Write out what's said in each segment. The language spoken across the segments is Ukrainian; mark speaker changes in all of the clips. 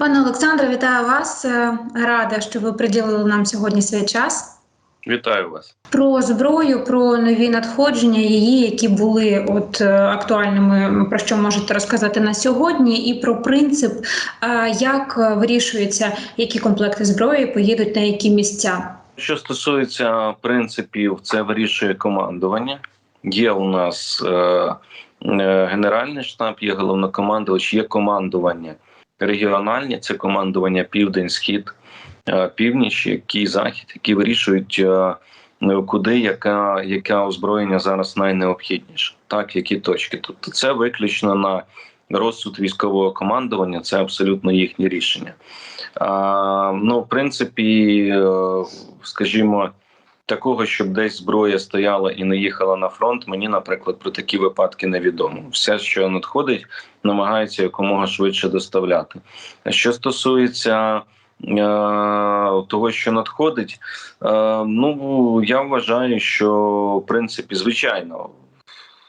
Speaker 1: Пане Олександре, вітаю вас. Е, Рада, що ви приділили нам сьогодні свій час.
Speaker 2: Вітаю вас.
Speaker 1: Про зброю, про нові надходження її, які були от е, актуальними, про що можете розказати на сьогодні, і про принцип, е, як вирішується, які комплекти зброї поїдуть на які місця.
Speaker 2: Що стосується принципів, це вирішує командування. Є у нас е, е, генеральний штаб, є головнокомандувач, є командування регіональні, це командування Південь, Схід, е, Північ, які захід, які вирішують, е, куди яка, яке озброєння зараз найнеобхідніше, так які точки. Тобто, це виключно на розсуд військового командування, це абсолютно їхнє рішення. А, ну, в принципі, е, скажімо, такого, щоб десь зброя стояла і не їхала на фронт, мені, наприклад, про такі випадки невідомо. Все, що надходить, намагається якомога швидше доставляти. Що стосується е, того, що надходить, е, ну я вважаю, що в принципі, звичайно,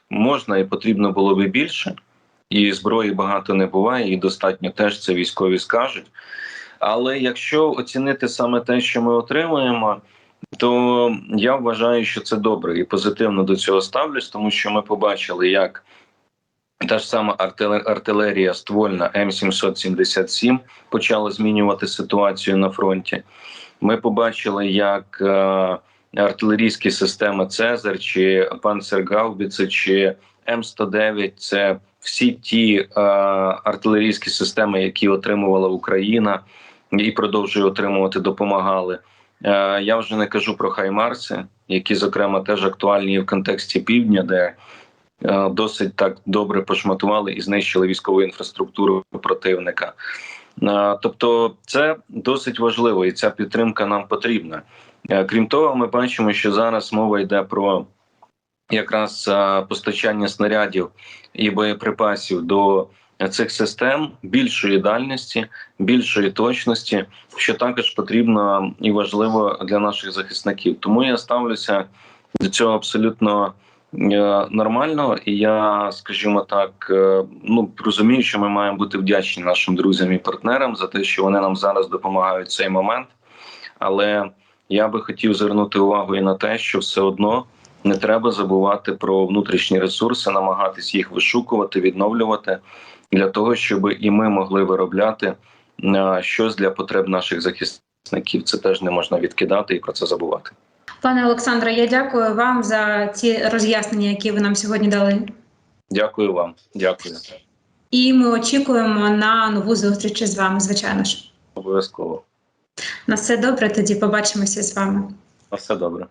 Speaker 2: можна і потрібно було би більше. І зброї багато не буває, і достатньо теж це військові скажуть. Але якщо оцінити саме те, що ми отримуємо, то я вважаю, що це добре і позитивно до цього ставлюсь, тому що ми побачили, як та ж сама артилерія ствольна М777 почала змінювати ситуацію на фронті. Ми побачили, як е, артилерійські системи Цезар чи Панцергаубіци, чи М109 це всі ті е, артилерійські системи, які отримувала Україна і продовжує отримувати, допомагали. Е, я вже не кажу про Хаймарси, які, зокрема, теж актуальні в контексті півдня, де е, досить так добре пошматували і знищили військову інфраструктуру противника. Е, тобто, це досить важливо, і ця підтримка нам потрібна. Крім того, ми бачимо, що зараз мова йде про якраз постачання снарядів і боєприпасів до цих систем більшої дальності, більшої точності, що також потрібно і важливо для наших захисників. Тому я ставлюся до цього абсолютно е, нормально, і я, скажімо так, е, ну розумію, що ми маємо бути вдячні нашим друзям і партнерам за те, що вони нам зараз допомагають в цей момент. Але я би хотів звернути увагу і на те, що все одно. Не треба забувати про внутрішні ресурси, намагатись їх вишукувати, відновлювати для того, щоб і ми могли виробляти е, щось для потреб наших захисників. Це теж не можна відкидати і про це забувати.
Speaker 1: Пане Олександре, я дякую вам за ці роз'яснення, які ви нам сьогодні дали.
Speaker 2: Дякую вам, дякую.
Speaker 1: І ми очікуємо на нову зустріч з вами, звичайно ж.
Speaker 2: Обов'язково.
Speaker 1: На все добре. Тоді побачимося з вами.
Speaker 2: На все добре.